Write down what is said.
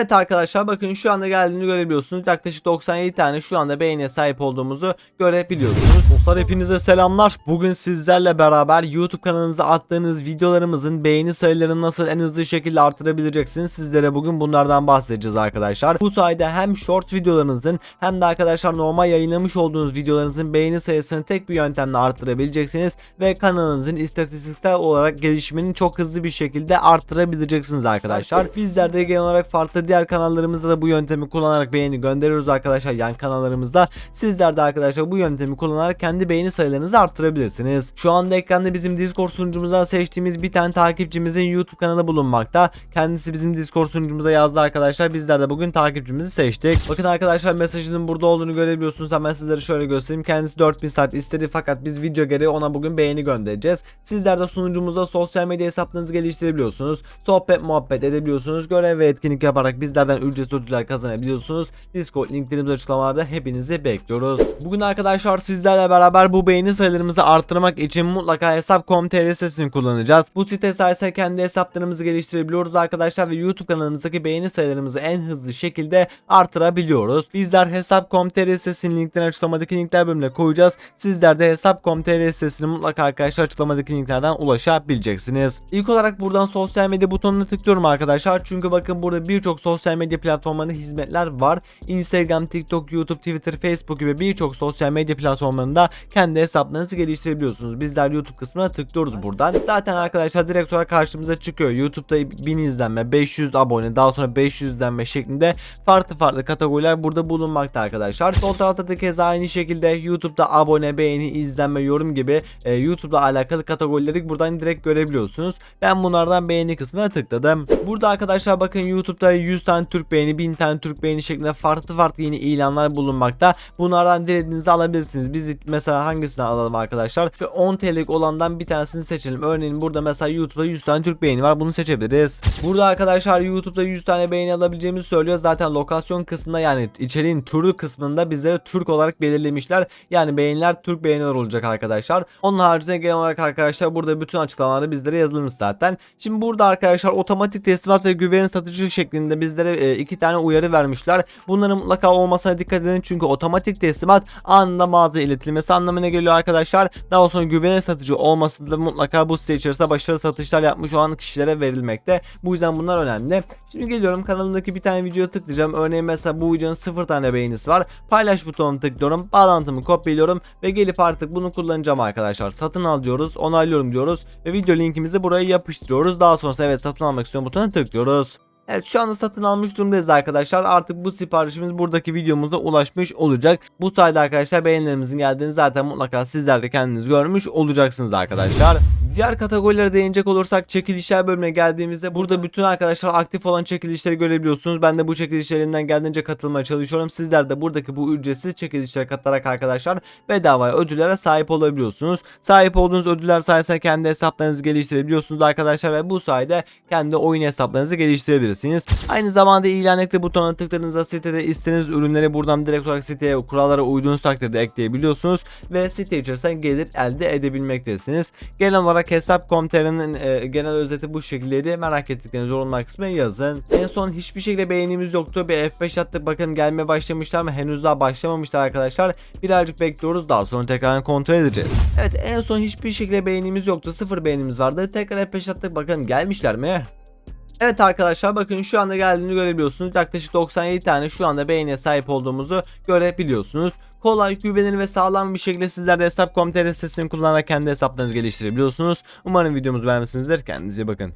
Evet arkadaşlar bakın şu anda geldiğini görebiliyorsunuz. Yaklaşık 97 tane şu anda beğeniye sahip olduğumuzu görebiliyorsunuz. Dostlar hepinize selamlar. Bugün sizlerle beraber YouTube kanalınıza attığınız videolarımızın beğeni sayılarını nasıl en hızlı şekilde artırabileceksiniz. Sizlere bugün bunlardan bahsedeceğiz arkadaşlar. Bu sayede hem short videolarınızın hem de arkadaşlar normal yayınlamış olduğunuz videolarınızın beğeni sayısını tek bir yöntemle arttırabileceksiniz ve kanalınızın istatistiksel olarak gelişimini çok hızlı bir şekilde arttırabileceksiniz arkadaşlar. Bizler de genel olarak farklı diğer kanallarımızda da bu yöntemi kullanarak beğeni gönderiyoruz arkadaşlar yan kanallarımızda. Sizler de arkadaşlar bu yöntemi kullanarak kendi beğeni sayılarınızı arttırabilirsiniz. Şu anda ekranda bizim Discord sunucumuzdan seçtiğimiz bir tane takipçimizin YouTube kanalı bulunmakta. Kendisi bizim Discord sunucumuza yazdı arkadaşlar. Bizler de bugün takipçimizi seçtik. Bakın arkadaşlar mesajının burada olduğunu görebiliyorsunuz. Hemen sizlere şöyle göstereyim. Kendisi 4000 saat istedi fakat biz video gereği ona bugün beğeni göndereceğiz. Sizler de sunucumuzda sosyal medya hesaplarınızı geliştirebiliyorsunuz. Sohbet muhabbet edebiliyorsunuz. Görev ve etkinlik yaparak bizlerden ücretsiz ödüller kazanabiliyorsunuz. Discord linklerimiz açıklamalarda hepinizi bekliyoruz. Bugün arkadaşlar sizlerle beraber bu beğeni sayılarımızı arttırmak için mutlaka hesap.com.tr sitesini kullanacağız. Bu site sayesinde kendi hesaplarımızı geliştirebiliyoruz arkadaşlar ve YouTube kanalımızdaki beğeni sayılarımızı en hızlı şekilde artırabiliyoruz. Bizler hesap.com.tr sitesinin linklerini açıklamadaki linkler bölümüne koyacağız. Sizler de hesap.com.tr sitesini mutlaka arkadaşlar açıklamadaki linklerden ulaşabileceksiniz. İlk olarak buradan sosyal medya butonuna tıklıyorum arkadaşlar. Çünkü bakın burada birçok sosyal medya platformlarında hizmetler var. Instagram, TikTok, YouTube, Twitter, Facebook gibi birçok sosyal medya platformlarında kendi hesaplarınızı geliştirebiliyorsunuz. Bizler YouTube kısmına tıklıyoruz buradan. Zaten arkadaşlar direkt olarak karşımıza çıkıyor. YouTube'da 1000 izlenme, 500 abone, daha sonra 500 izlenme şeklinde farklı farklı kategoriler burada bulunmakta arkadaşlar. Sol tarafta da keza aynı şekilde YouTube'da abone, beğeni, izlenme, yorum gibi e, YouTube'la alakalı kategorileri buradan direkt görebiliyorsunuz. Ben bunlardan beğeni kısmına tıkladım. Burada arkadaşlar bakın YouTube'da 100 tane Türk beğeni, 1000 tane Türk beğeni şeklinde farklı farklı yeni ilanlar bulunmakta. Bunlardan dilediğinizi alabilirsiniz. Biz mesela hangisini alalım arkadaşlar? Şu 10 TL'lik olandan bir tanesini seçelim. Örneğin burada mesela YouTube'da 100 tane Türk beğeni var. Bunu seçebiliriz. Burada arkadaşlar YouTube'da 100 tane beğeni alabileceğimizi söylüyor. Zaten lokasyon kısmında yani içeriğin türü kısmında bizlere Türk olarak belirlemişler. Yani beğeniler Türk beğeniler olacak arkadaşlar. Onun haricinde genel olarak arkadaşlar burada bütün açıklamaları bizlere yazılmış zaten. Şimdi burada arkadaşlar otomatik teslimat ve güven satıcı şeklinde bizlere e, iki tane uyarı vermişler. Bunların mutlaka olmasına dikkat edin çünkü otomatik teslimat anında mağaza iletilmesi anlamına geliyor arkadaşlar. Daha sonra güvenilir satıcı olması da mutlaka bu site içerisinde başarılı satışlar yapmış olan kişilere verilmekte. Bu yüzden bunlar önemli. Şimdi geliyorum kanalımdaki bir tane videoya tıklayacağım. Örneğin mesela bu videonun sıfır tane beğenisi var. Paylaş butonuna tıklıyorum. Bağlantımı kopyalıyorum ve gelip artık bunu kullanacağım arkadaşlar. Satın al diyoruz. Onaylıyorum diyoruz ve video linkimizi buraya yapıştırıyoruz. Daha sonra evet satın almak istiyorum butonuna tıklıyoruz. Evet şu anda satın almış durumdayız arkadaşlar. Artık bu siparişimiz buradaki videomuzda ulaşmış olacak. Bu sayede arkadaşlar beğenilerimizin geldiğini zaten mutlaka sizler de kendiniz görmüş olacaksınız arkadaşlar. Diğer kategorilere değinecek olursak çekilişler bölümüne geldiğimizde burada bütün arkadaşlar aktif olan çekilişleri görebiliyorsunuz. Ben de bu çekilişlerinden geldiğince katılmaya çalışıyorum. Sizler de buradaki bu ücretsiz çekilişlere katılarak arkadaşlar bedava ödüllere sahip olabiliyorsunuz. Sahip olduğunuz ödüller sayesinde kendi hesaplarınızı geliştirebiliyorsunuz arkadaşlar ve bu sayede kendi oyun hesaplarınızı geliştirebilirsiniz. Aynı zamanda ilan ekle butonuna tıkladığınızda sitede istediğiniz ürünleri buradan direkt olarak siteye kurallara uyduğunuz takdirde ekleyebiliyorsunuz ve site içerisinde gelir elde edebilmektesiniz. Genel olarak hesap.com.tr'nin e, genel özeti bu şekildeydi. Merak ettikleriniz yorumlar kısmına yazın. En son hiçbir şekilde beğenimiz yoktu. Bir F5 attık bakalım gelmeye başlamışlar mı? Henüz daha başlamamışlar arkadaşlar. Birazcık bekliyoruz daha sonra tekrar kontrol edeceğiz. Evet en son hiçbir şekilde beğenimiz yoktu. Sıfır beğenimiz vardı. Tekrar F5 attık bakalım gelmişler mi? Evet arkadaşlar bakın şu anda geldiğini görebiliyorsunuz. Yaklaşık 97 tane şu anda beğeniye sahip olduğumuzu görebiliyorsunuz. Kolay, güvenilir ve sağlam bir şekilde sizler de hesap.com.tr sitesini kullanarak kendi hesaplarınızı geliştirebiliyorsunuz. Umarım videomuzu beğenmişsinizdir. Kendinize bakın.